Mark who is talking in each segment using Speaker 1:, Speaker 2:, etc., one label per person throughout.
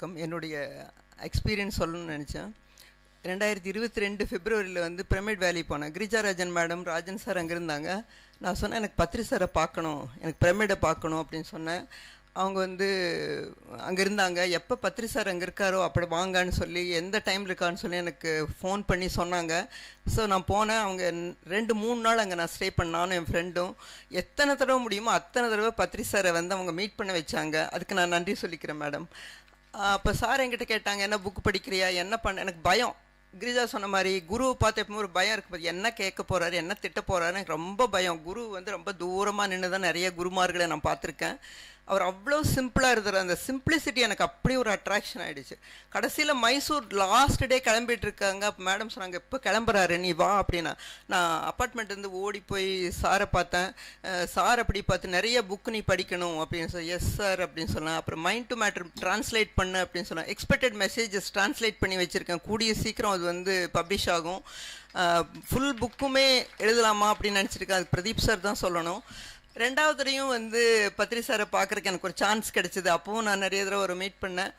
Speaker 1: வணக்கம். என்னுடைய எக்ஸ்பீரியன்ஸ் சொல்லணும்னு நினச்சேன். ரெண்டாயிரத்தி இருபத்தி ரெண்டு பிப்ரவரியில் வந்து பிரமிட் வேலி போனேன். கிரிஜாராஜன் மேடம் ராஜன் சார் அங்கே இருந்தாங்க. நான் சொன்னேன் எனக்கு பத்ரி சாரை பார்க்கணும். எனக்கு பிரமிடை பார்க்கணும் அப்படின்னு சொன்னேன். அவங்க வந்து அங்கே இருந்தாங்க. எப்போ பத்ரி சார் அங்கே இருக்காரோ அப்படி வாங்கன்னு சொல்லி எந்த டைமில் இருக்கான்னு சொல்லி எனக்கு ஃபோன் பண்ணி சொன்னாங்க. ஸோ நான் போனேன். அவங்க ரெண்டு மூணு நாள் அங்கே நான் ஸ்டே பண்ணானும் என் ஃப்ரெண்டும் எத்தனை தடவை முடியுமோ அத்தனை தடவை பத்ரி சாரை வந்து அவங்க மீட் பண்ண வச்சாங்க. அதுக்கு நான் நன்றி சொல்லிக்கிறேன் மேடம். அப்போ சார் என்கிட்ட கேட்டாங்க என்ன புக் படிக்கிறியா? என்ன பண்ண எனக்கு பயம். கிரிஜா சொன்ன மாதிரி குருவை பார்த்து எப்பவுமே ஒரு பயம் இருக்குது என்ன கேட்க போகிறாரு என்ன திட்ட போகிறாரு எனக்கு ரொம்ப பயம். குரு வந்து ரொம்ப தூரமாக நின்று தான் நிறைய குருமார்களை நான் பார்த்துருக்கேன். அவர் அவ்வளோ சிம்பிளாக இருக்கிற அந்த சிம்பிளிசிட்டி எனக்கு அப்படி ஒரு அட்ராக்ஷன் ஆயிடுச்சு. கடைசியில் மைசூர் லாஸ்ட் டே கிளம்பிட்டு இருக்காங்க. அப்போ மேடம் சொன்னாங்க எப்போ கிளம்புறாரு நீ வா அப்படின்னா. நான் அப்பார்ட்மெண்ட்லேருந்து ஓடி போய் சாரை பார்த்தேன். சார் அப்படி பார்த்து நிறைய புக் நீ படிக்கணும் அப்படின்னு சொல்லி எஸ் சார் அப்படின்னு சொன்னேன். அப்புறம் மைண்ட் டு மேட்டர் ட்ரான்ஸ்லேட் பண்ணு அப்படின்னு சொன்னேன். எக்ஸ்பெக்டட் மெசேஜஸ் ட்ரான்ஸ்லேட் பண்ணி வச்சுருக்கேன். கூடிய சீக்கிரம் அது வந்து பப்ளிஷ் ஆகும். ஃபுல் புக்குமே எழுதலாமா அப்படின்னு நினச்சிருக்கேன். அது பிரதீப் சார் தான் சொல்லணும். ரெண்டாவதுலையும் வந்து பத்ரி சாரை பார்க்குறக்கு எனக்கு ஒரு சான்ஸ் கிடைச்சிது. அப்பவும் நான் நிறைய தடவை ஒரு மீட் பண்ணேன்.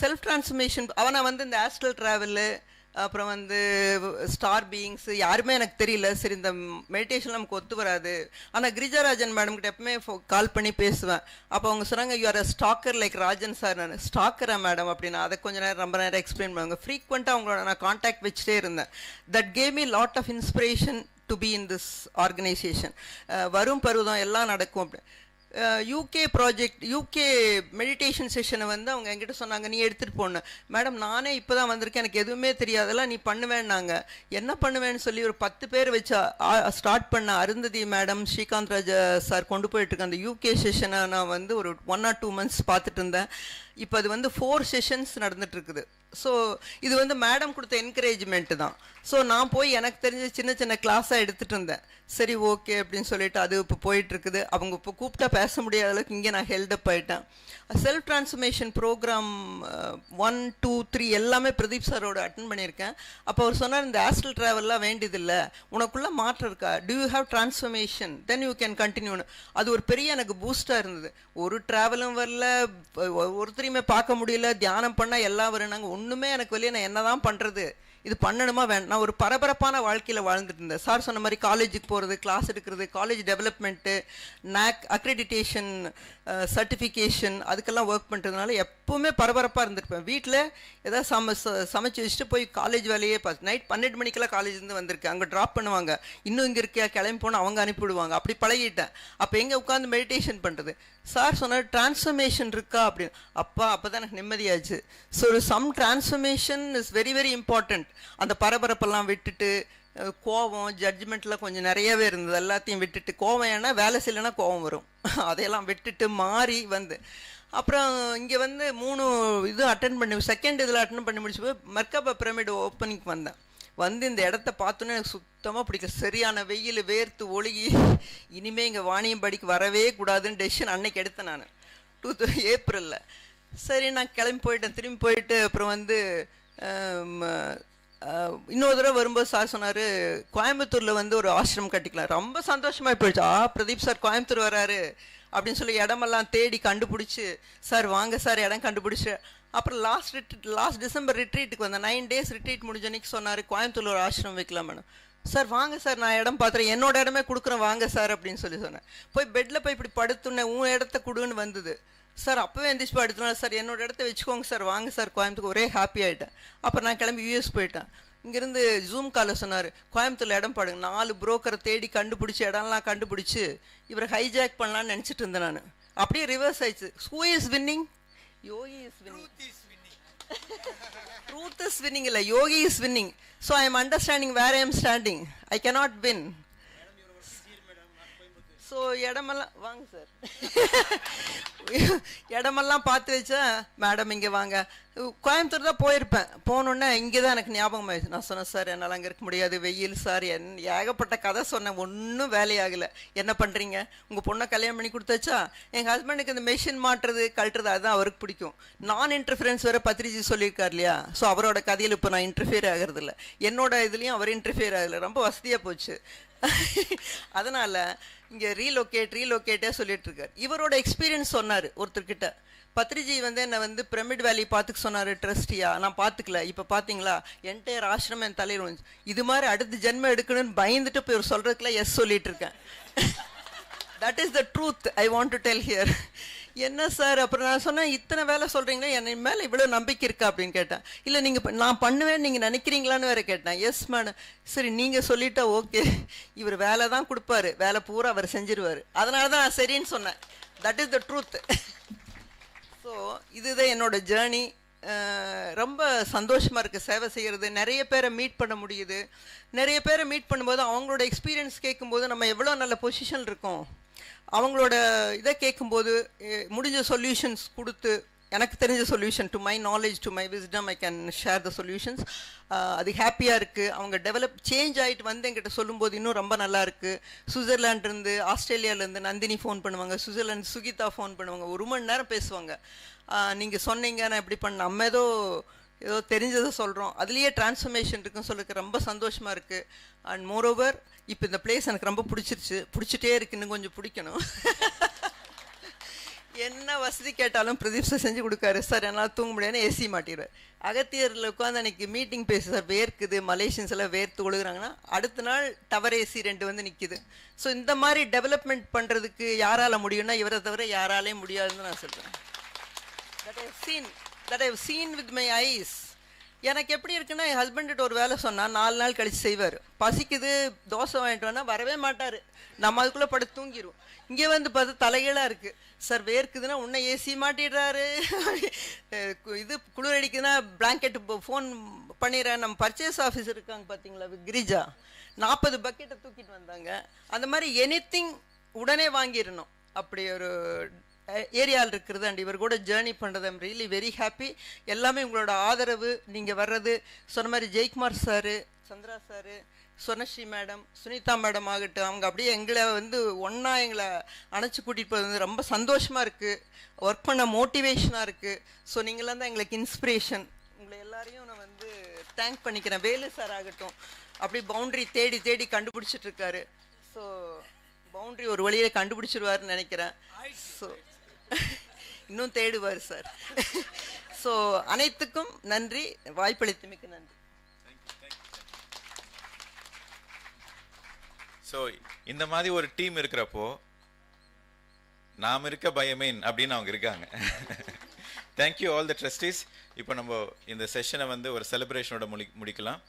Speaker 1: செல்ஃப் ட்ரான்ஸ்ஃபர்மேஷன் அவனை வந்து இந்த ஆஸ்ட்ரல் ட்ராவலு அப்புறம் வந்து ஸ்டார் பீயிங்ஸ் யாருமே எனக்கு தெரியல. சரி இந்த மெடிடேஷன் நமக்கு ஒத்து வராது. ஆனால் கிரிஜாராஜன் மேடம் கிட்ட எப்பவுமே கால் பண்ணி பேசுவேன். அப்போ அவங்க சொன்னாங்க you are a stalker like Rajan sir நான் ஸ்டாக்கரா மேடம் அப்படின்னு. அதை கொஞ்ச நேரம் ரொம்ப நேரம் எக்ஸ்பிளைன் பண்ணுவாங்க. ஃப்ரீக்வெண்ட்டாக அவங்களோட நான் காண்டாக்ட் வச்சுட்டே இருந்தேன். That gave me lot of inspiration to be in this organisation வரும் பருவதம் எல்லாம் நடக்கும் அப்படி யூகே ப்ராஜெக்ட் யூகே மெடிடேஷன் செஷனை வந்து அவங்க என்கிட்ட சொன்னாங்க நீ எடுத்துகிட்டு போன மேடம் நானே இப்போ தான் வந்திருக்கேன். எனக்கு எதுவுமே தெரியாதெல்லாம் நீ பண்ணுவேன்னாங்க. என்ன பண்ணுவேன்னு சொல்லி ஒரு பத்து பேர் வச்சு ஸ்டார்ட் பண்ண அருந்ததி மேடம் ஸ்ரீகாந்த் ராஜா சார் கொண்டு போயிட்டு இருக்க அந்த யூகே செஷனை நான் வந்து ஒரு ஒன் ஆர் டூ மந்த்ஸ் பார்த்துட்டு இருந்தேன். இப்போ அது வந்து ஃபோர் செஷன்ஸ் நடந்துட்டுருக்குது. ஸோ இது வந்து மேடம் கொடுத்த என்கரேஜ்மெண்ட் தான். ஸோ நான் போய் எனக்கு தெரிஞ்ச சின்ன சின்ன கிளாஸாக எடுத்துகிட்டு இருந்தேன். சரி ஓகே அப்படின்னு சொல்லிட்டு அது இப்போ போயிட்டுருக்குது. அவங்க இப்போ கூப்பிட்டா பேச முடியாத அளவுக்கு இங்கே நான் ஹெல்டப் ஆயிட்டேன். Self transformation programme one two three எல்லாமே பிரதீப் சாரோட அட்டன் பண்ணியிருக்கேன். அப்போ அவர் சொன்னார் இந்த ஆஸ்ட்ரல் ட்ராவல்லாம் வேண்டியதில்லை. உனக்குள்ளே மாற்றம் இருக்கா? Do you have transformation? Then you can continue. அது ஒரு பெரிய எனக்கு பூஸ்டாக இருந்தது. ஒரு ட்ராவலும் வரல. ஒருத்தர் ஒருத்தரையுமே பார்க்க முடியல தியானம் பண்ணால் எல்லாம் வரனாங்க ஒன்றுமே எனக்கு வெளியே நான் என்ன தான் பண்ணுறது இது பண்ணணுமா வேண்டாம் நான் ஒரு பரபரப்பான வாழ்க்கையில் வாழ்ந்துட்டு இருந்தேன். சார் சொன்ன மாதிரி காலேஜுக்கு போகிறது கிளாஸ் எடுக்கிறது college development NAAC accreditation certification அதுக்கெல்லாம் ஒர்க் பண்ணுறதுனால எப்போவுமே பரபரப்பாக இருந்திருப்பேன். வீட்டில் ஏதாவது சம ச- சமைச்சு வச்சுட்டு போய் காலேஜ் வேலையே பார்த்து நைட் பன்னெண்டு மணிக்கெல்லாம் காலேஜ்லேருந்து வந்திருக்கேன். அங்கே ட்ராப் பண்ணுவாங்க. இன்னும் இங்கே இருக்கியா? கிளம்பி போனால் அவங்க அனுப்பிவிடுவாங்க. அப்படி பழகிட்டேன். அப்போ எங்கே உட்காந்து மெடிடேஷன் பண்ணுறது சார் சொன்னார் டிரான்ஸ்ஃபர்மேஷன் இருக்கா அப்படின்னு. அப்பா அப்போ தான் எனக்கு நிம்மதியாச்சு. So some transformation is very very important அந்த பரபரப்பெல்லாம் விட்டுட்டு கோவம் ஜட்ஜ்மெண்ட்லாம் கொஞ்சம் நிறையவே இருந்தது. எல்லாத்தையும் விட்டுட்டு கோவம் ஏன்னா வேலை செய்யலைன்னா கோவம் வரும். அதையெல்லாம் விட்டுட்டு மாறி வந்து. அப்புறம் இங்கே வந்து மூணு இது அட்டன் பண்ணி செகண்ட் இதில் அட்டன் பண்ணி முடிச்சு போய் மர்காபா பிரமிடு ஓப்பனிங் வந்தேன். வந்து இந்த இடத்த பார்த்தோன்னே எனக்கு சுத்தமாக பிடிக்கல. சரியான வெயில் வேர்த்து ஒழுகி. இனிமேல் இங்கே வாணியம்பாடிக்கு வரவே கூடாதுன்னு டெசிஷன் அன்னைக்கு எடுத்தேன் நான். டூ ஏப்ரலில் சரி நான் கிளம்பி போயிட்டேன். திரும்பி போயிட்டு அப்புறம் வந்து இன்னொரு தடவை வரும்போது சார் சொன்னார் கோயம்புத்தூரில் வந்து ஒரு ஆசிரமம் கட்டிக்கலாம். ரொம்ப சந்தோஷமாக போயிடுச்சு. ஆ பிரதீப் சார் கோயம்புத்தூர் வராரு அப்படின்னு சொல்லி இடமெல்லாம் தேடி கண்டுபிடிச்சி சார் வாங்க சார் இடம் கண்டுபிடிச்சி. அப்புறம் லாஸ்ட் ரிட்ரீட் லாஸ்ட் டிசம்பர் ரிட்ரீட்டுக்கு வந்தேன். நைன் டேஸ் ரிட்ரீட் முடிஞ்ச அன்னைக்கு சொன்னார் கோயம்புத்தூர்ல ஒரு ஆசிரமம் வைக்கலாம் மேடம் சார் வாங்க சார் நான் இடம் பார்த்துறேன் என்னோட இடமே கொடுக்குறேன் வாங்க சார் அப்படின்னு சொல்லி சொன்னேன். போய் பெட்டில் போய் இப்படி படுத்துனேன் உன் இடத்த கொடுன்னு வந்தது. சார் அப்போவே எந்திரிச்சு போய் சார். என்னோட இடத்த வச்சுக்கோங்க சார். வாங்க சார். கோயம்புத்தூர் ஒரே ஹாப்பி ஆகிட்டேன் அப்புறம் நான் கிளம்பி யூஎஸ் போயிட்டேன். இங்கேருந்து ஜூம் காலில் சொன்னார் கோயம்புத்தூரில் இடம் பாடுங்க நாலு புரோக்கரை தேடி கண்டுபிடிச்சி இடம்லாம் கண்டுபிடிச்சி இவரை ஹைஜாக் பண்ணலான்னு நினச்சிட்டு இருந்தேன் நான். அப்படியே ரிவர்ஸ் ஆயிடுச்சு. Who is winning yogi is winning truth is winning இல்லை yogi is winning so I am understanding where I am standing I cannot win so இடமெல்லாம் வாங்க சார் இடமெல்லாம் பார்த்து வச்சா மேடம் இங்கே வாங்க. கோயம்புத்தூர் தான் போயிருப்பேன். போனோன்னே இங்கே தான் எனக்கு ஞாபகம் ஆயிடுச்சு. நான் சொன்னேன் சார் என்னால் அங்கே இருக்க முடியாது. வெயில் சார் என் ஏகப்பட்ட கதை சொன்னேன். ஒன்றும் வேலையாகலை. என்ன பண்ணுறீங்க உங்கள் பொண்ணை கல்யாணம் பண்ணி கொடுத்தாச்சா எங்கள் ஹஸ்பண்டுக்கு இந்த மெஷின் மாட்டுறது கழட்டுறது அதுதான் அவருக்கு பிடிக்கும். நான் இன்டர்ஃபியரன்ஸ் வேறு பத்திரிஜி சொல்லியிருக்கார் இல்லையா? ஸோ அவரோட கதையில் இப்போ நான் இன்டர்ஃபியர் இல்லை என்னோட இதுலேயும் அவர் இன்டர்ஃபியர் ஆகலை. ரொம்ப வசதியாக போச்சு. அதனால் இங்கே ரீலோகேட் ரீலோகேட்டே சொல்லிட்டு இருக்கார் இவரோட எக்ஸ்பீரியன்ஸ் சொன்னார் ஒருத்தர்கிட்ட. பத்ரிஜி வந்து என்னை வந்து பிரமிட் வேலி பார்த்துக்க சொன்னார் ட்ரஸ்டியா நான் பார்த்துக்கல. இப்போ பார்த்தீங்களா? என்டையர் ஆசிரமம் என் தலையில் விழுந்துச்சு. இது மாதிரி அடுத்த ஜென்மம் எடுக்கணும்னு பயந்துட்டு போய் சொல்கிறதுக்குலாம் எஸ் சொல்லிட்டு இருக்கேன் that is the truth I want to tell here என்ன சார்? அப்புறம் நான் சொன்னேன் இத்தனை வேலை சொல்கிறீங்களே என்னை மேலே இவ்வளோ நம்பிக்கை இருக்கா? அப்படின்னு கேட்டேன். இல்லை நீங்கள் நான் பண்ணுவேன் நீங்கள் நினைக்கிறீங்களான்னு வேற கேட்டேன். எஸ் மேடம் சரி நீங்கள் சொல்லிட்டா ஓகே இவர் வேலை தான் கொடுப்பாரு. வேலை பூரா அவர் செஞ்சிருவார். அதனால தான் நான் சரின்னு சொன்னேன். That is the truth so இதுதான் என்னோட ஜேர்னி ரொம்ப சந்தோஷமாக இருக்குது சேவை செய்கிறது நிறைய பேரை மீட் பண்ண முடியுது. நிறைய பேரை மீட் பண்ணும்போது அவங்களோட எக்ஸ்பீரியன்ஸ் கேட்கும்போது நம்ம எவ்வளோ நல்ல பொசிஷன் இருக்கோம். அவங்களோட இதை கேட்கும்போது முடிஞ்ச சொல்யூஷன்ஸ் கொடுத்து எனக்கு தெரிஞ்ச solution to my knowledge to my wisdom I can share the solutions அது ஹாப்பியாக இருக்குது அவங்க டெவலப் சேஞ்ச் ஆகிட்டு வந்து எங்கிட்ட சொல்லும்போது இன்னும் ரொம்ப நல்லா இருக்குது சுவிட்சர்லாண்ட்லேருந்து ஆஸ்திரேலியாவிலேருந்து நந்தினி ஃபோன் பண்ணுவாங்க. சுவிட்சர்லாந்து சுகிதா ஃபோன் பண்ணுவாங்க. ஒரு மணி நேரம் பேசுவாங்க. நீங்கள் சொன்னீங்க நான் எப்படி பண்ண நம்ம ஏதோ ஏதோ தெரிஞ்சதை சொல்கிறோம் அதுலேயே டிரான்ஸ்ஃபர்மேஷன் இருக்குன்னு சொல்லுக்கு ரொம்ப சந்தோஷமாக இருக்குது அண்ட் மோரோவர் இப்போ இந்த பிளேஸ் எனக்கு ரொம்ப பிடிச்சிருச்சு. பிடிச்சிட்டே இருக்கு. இன்னும் கொஞ்சம் பிடிக்கணும். என்ன வசதி கேட்டாலும் பிரதீப் சார் செஞ்சு கொடுக்காரு. சார் என்னால் தூங்க முடியாதுன்னு ஏசி மாட்டிடுவார் அகத்தியரில் உட்காந்து அன்னைக்கு மீட்டிங் பேச சார் வேர்க்குது. மலேசியன்ஸ் எல்லாம் வேர்த்து ஒழுகுறாங்கன்னா அடுத்த நாள் டவர் ஏசி ரெண்டு வந்து நிற்கிது ஸோ இந்த மாதிரி டெவலப்மெண்ட் பண்ணுறதுக்கு யாரால முடியும்னா இவரை தவிர யாராலே முடியாதுன்னு நான் சொல்கிறேன் that I've seen that I've seen with my eyes எனக்கு எப்படி இருக்குன்னா என் ஹஸ்பண்ட்கிட்ட ஒரு வேலை சொன்னால் நாலு நாள் கழித்து செய்வார். பசிக்குது தோசை வாங்கிட்டு வந்தால் வரவே மாட்டார். நம்ம அதுக்குள்ளே படுத்து தூங்கிடும் இங்கே வந்து பார்த்து தலைகீழாக இருக்குது சார் வேர்க்குதுன்னா உன்னை ஏசி மாட்டிடுறாரு. இது குளிர் அடிக்குதுன்னா பிளாங்கெட் ஃபோன் பண்ணிடுறேன். நம்ம பர்ச்சேஸ் ஆஃபீஸ் இருக்காங்க பார்த்தீங்களா கிரிஜா. நாற்பது பக்கெட்டை தூக்கிட்டு வந்தாங்க. அந்த மாதிரி எனிதிங் உடனே வாங்கிடணும். அப்படி ஒரு ஏரியாவில் இருக்கிறது அண்ட் இவர் கூட ஜேர்னி பண்ணுறது ஐம் ரியலி வெரி ஹாப்பி எல்லாமே உங்களோட ஆதரவு நீங்கள் வர்றது. சொன்ன மாதிரி Jayakumar sir Chandra sir Suvanasri madam Sunitha madam ஆகட்டும். அவங்க அப்படியே எங்களை வந்து ஒன்றா எங்களை அணைச்சி கூட்டிகிட்டு போகிறது வந்து ரொம்ப சந்தோஷமாக இருக்குது ஒர்க் பண்ண மோட்டிவேஷனாக இருக்குது ஸோ நீங்களாம் தான் எங்களுக்கு இன்ஸ்பிரேஷன் உங்களை எல்லாரையும் நான் வந்து தேங்க் பண்ணிக்கிறேன். வேலு சார் ஆகட்டும். அப்படி பவுண்டரி தேடி தேடி கண்டுபிடிச்சிட்டு இருக்காரு. ஸோ பவுண்டரி ஒரு வழியில கண்டுபிடிச்சிருவாருன்னு நினைக்கிறேன். ஸோ இன்னும் தேடுவார் சார். ஸோ அனைத்துக்கும் நன்றி. வாய்ப்பளித்தமைக்கு நன்றி.
Speaker 2: ஸோ இந்த மாதிரி ஒரு டீம் இருக்கிறப்போ நாம் இருக்க பயமேன் அப்படின்னு அவங்க இருக்காங்க. தேங்க்யூ ஆல் த ட்ரஸ்டீஸ் இப்போ நம்ம இந்த செஷனை வந்து ஒரு செலிப்ரேஷனோட முடி முடிக்கலாம்.